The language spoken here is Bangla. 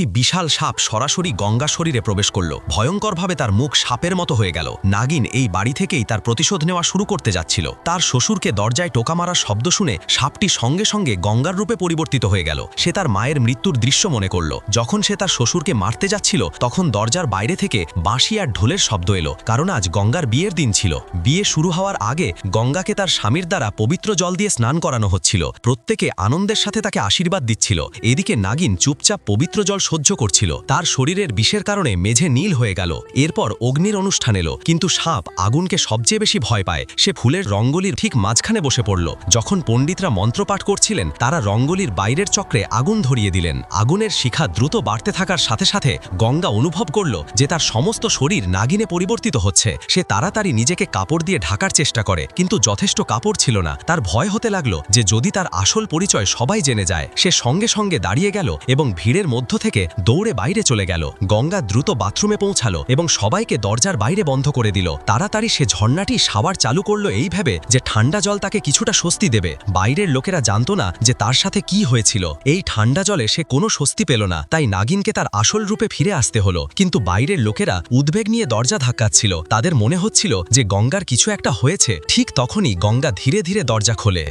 একটি বিশাল সাপ সরাসরি গঙ্গা শরীরে প্রবেশ করল। ভয়ঙ্করভাবে তার মুখ সাপের মতো হয়ে গেল। নাগিন এই বাড়ি থেকেই তার প্রতিশোধ নেওয়া শুরু করতে যাচ্ছিল। তার শ্বশুরকে দরজায় টোকা মারার শব্দ শুনে সাপটি সঙ্গে সঙ্গে গঙ্গার রূপে পরিবর্তিত হয়ে গেল। সে তার মায়ের মৃত্যুর দৃশ্য মনে করল। যখন সে তার শ্বশুরকে মারতে যাচ্ছিল, তখন দরজার বাইরে থেকে বাঁশি আর ঢোলের শব্দ এলো, কারণ আজ গঙ্গার বিয়ের দিন ছিল। বিয়ে শুরু হওয়ার আগে গঙ্গাকে তার স্বামীর দ্বারা পবিত্র জল দিয়ে স্নান করানো হচ্ছিল। প্রত্যেকে আনন্দের সাথে তাকে আশীর্বাদ দিচ্ছিল। এদিকে নাগিন চুপচাপ পবিত্র জল সহ্য করছিল। তার শরীরের বিষের কারণে মেঝে নীল হয়ে গেল। এরপর অগ্নির অনুষ্ঠান এলো। কিন্তু সাপ আগুনকে সবচেয়ে বেশি ভয় পায়। সে ফুলের রঙ্গলির ঠিক মাঝখানে বসে পড়ল। যখন পণ্ডিতরা মন্ত্রপাঠ করছিলেন, তারা রঙ্গলির বাইরের চক্রে আগুন ধরিয়ে দিলেন। আগুনের শিখা দ্রুত বাড়তে থাকার সাথে সাথে গঙ্গা অনুভব করল যে তার সমস্ত শরীর নাগিনে পরিবর্তিত হচ্ছে। সে তাড়াতাড়ি নিজেকে কাপড় দিয়ে ঢাকার চেষ্টা করে, কিন্তু যথেষ্ট কাপড় ছিল না। তার ভয় হতে লাগল যে যদি তার আসল পরিচয় সবাই জেনে যায়, সে সঙ্গে সঙ্গে দাঁড়িয়ে গেল এবং ভিড়ের মধ্য থেকে দৌড়ে বাইরে চলে গেল। গঙ্গা দ্রুত বাথরুমে পৌঁছালো এবং সবাইকে দরজার বাইরে বন্ধ করে দিল। তাড়াতাড়ি সে ঝর্ণাটি সাবার চালু করল এই ভেবে যে ঠান্ডা জল তাকে কিছুটা স্বস্তি দেবে। বাইরের লোকেরা জানত না যে তার সাথে কি হয়েছিল। এই ঠান্ডা জলে সে কোনো স্বস্তি পেল না, তাই নাগিনকে তার আসল রূপে ফিরে আসতে হলো। কিন্তু বাইরের লোকেরা উদ্বেগ নিয়ে দরজা ধাক্কাচ্ছিল। তাদের মনে হচ্ছিল যে গঙ্গার কিছু একটা হয়েছে। ঠিক তখনই গঙ্গা ধীরে ধীরে দরজা খোলে।